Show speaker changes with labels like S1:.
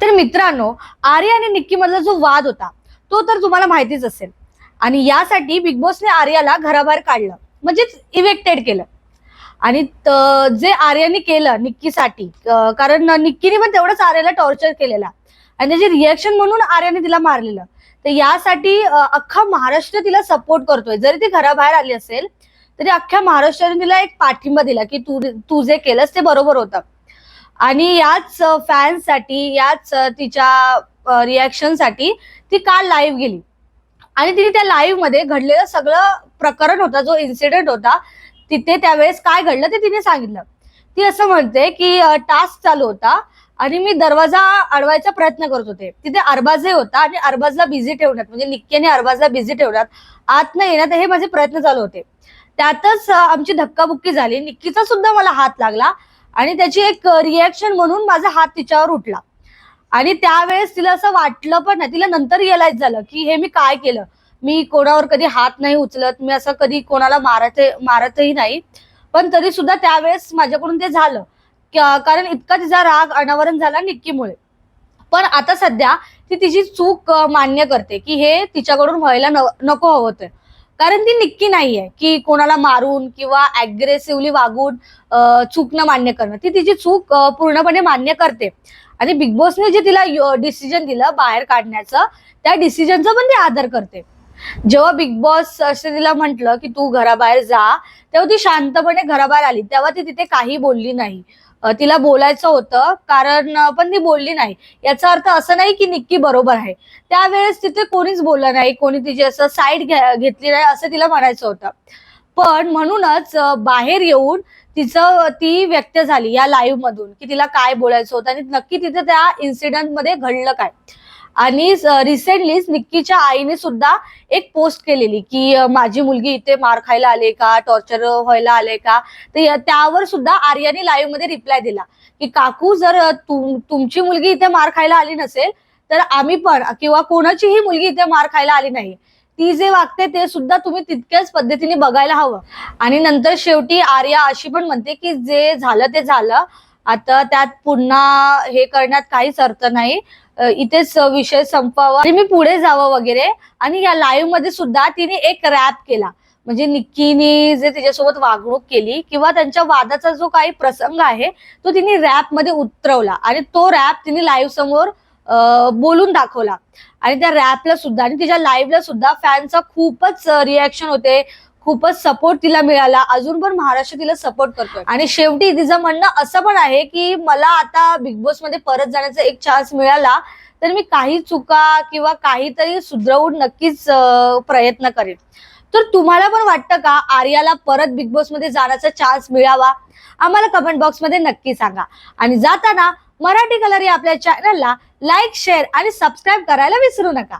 S1: तर मित्रांनो आर्या आणि निक्की मधला जो वाद होता तो तर तुम्हाला माहितीच असेल. आणि यासाठी बिग बॉसने आर्याला घराबाहेर काढलं. म्हणजेच इव्हेक्टेड केलं. आणि जे आर्याने केलं निक्कीसाठी कारण निक्कीने पण तेवढंच आर्याला टॉर्चर केलेला. आणि त्याचे रिएक्शन म्हणून आर्याने तिला मारलेलं. तर यासाठी अख्खा महाराष्ट्र तिला सपोर्ट करतोय. जरी ती घराबाहेर आली असेल तरी अख्ख्या महाराष्ट्राने तिला एक पाठिंबा दिला की तू तू जे केलंस ते बरोबर होतं. आणि याच फॅन्ससाठी याच तिच्या रिॲक्शनसाठी ती काल लाईव्ह गेली. आणि तिने त्या लाईव्हमध्ये घडलेलं सगळं प्रकरण होता जो इन्सिडेंट होता तिथे त्यावेळेस काय घडलं ते तिने सांगितलं. ती असं म्हणते की टास्क चालू होता आणि मी दरवाजा अडवायचा प्रयत्न करत होते. तिथे अरबाजही होता आणि अरबाजला बिझी ठेवण्यात म्हणजे निक्की आणि अरबाजला बिझी ठेवण्यात आत न येण्यात हे माझे प्रयत्न चालू होते. त्यातच आमची धक्काबुक्की झाली. निक्कीचा सुद्धा मला हात लागला. आणि त्याची एक रिॲक्शन म्हणून माझा हात तिच्यावर उठला. आणि त्यावेळेस तिला असं वाटलं पण नाही. तिला नंतर रिअलाइज झालं की हे मी काय केलं? मी कोणावर कधी हात नाही उचलत मी असं कधी कोणाला मारत मारतही नाही. पण तरी सुद्धा त्यावेळेस माझ्याकडून ते झालं. कारण इतका तिचा राग अनावरण झाला निक्कीमुळे. पण आता सध्या ती तिची चूक मान्य करते की हे तिच्याकडून व्हायला न- नको हवं होतं कारण ती निक्की नाहीये की कोणाला मारून किंवा अग्रेसिव्हली वागून चूक न मान्य करणं. ती तिची चूक पूर्णपणे मान्य करते. आणि बिग बॉसने जे तिला डिसिजन दिलं बाहेर काढण्याचं त्या डिसिजनचा पण ती आदर करते. जेव्हा बिग बॉस असे तिला म्हंटल की तू घराबाहेर जा तेव्हा ती शांतपणे घराबाहेर आली. तेव्हा ती तिथे काही बोलली नाही. तिला बोलायचं होतं कारण पण ती बोलली नाही. याचा अर्थ असं नाही की निक्की बरोबर आहे. त्यावेळेस तिथे कोणीच बोललं नाही कोणी तिची असं साईड घेतली नाही असं तिला म्हणायचं होतं. पण म्हणूनच बाहेर येऊन तिचं ती व्यक्त झाली या लाईव्ह मधून की तिला काय बोलायचं होतं आणि नक्की तिथे त्या इन्सिडेंटमध्ये घडलं काय. आणि रिसेंटलीच निक्कीच्या आईने सुद्धा एक पोस्ट केलेली की माझी मुलगी इथे मार खायला आले का? टॉर्चर व्हायला आले का? तर त्यावर सुद्धा आर्याने लाईव्हमध्ये रिप्लाय दिला की काकू जर तुम तुमची मुलगी इथे मार खायला आली नसेल तर आम्ही पण किंवा कोणाचीही मुलगी इथे मार खायला आली नाही. ती जे वागते ते सुद्धा तुम्ही तितक्याच पद्धतीने बघायला हवं. आणि नंतर शेवटी आर्या अशी पण म्हणते की जे झालं ते झालं. आता त्यात पुन्हा हे करण्यात काहीच अर्थ नाही. इथेच विषय संपवावा. मी पुढे जावं वगैरे. आणि या लाईव्हमध्ये सुद्धा तिने एक रॅप केला. म्हणजे निक्कीने जे तिच्यासोबत वागणूक केली किंवा त्यांच्या वादाचा जो काही प्रसंग आहे तो तिने रॅपमध्ये उतरवला. आणि तो रॅप तिने लाईव्ह समोर बोलून दाखवला. आणि त्या रॅपला सुद्धा आणि तिच्या लाईव्हला सुद्धा फॅनचा खूपच रिॲक्शन होते. खूपच सपोर्ट तिला मिळाला. अजून पण महाराष्ट्र तिला सपोर्ट करतोय. आणि शेवटी तिचं म्हणणं असं पण आहे की मला आता बिग बॉसमध्ये परत जाण्याचा एक चान्स मिळाला तर मी काही चुका किंवा काहीतरी सुधरवून नक्कीच प्रयत्न करेन. तर तुम्हाला पण वाटतं का आर्याला परत बिग बॉसमध्ये जाण्याचा चान्स मिळावा? आम्हाला कमेंट बॉक्समध्ये नक्की सांगा. आणि जाताना मराठी कलर या आपल्या चॅनलला लाईक शेअर आणि सबस्क्राईब करायला विसरू नका.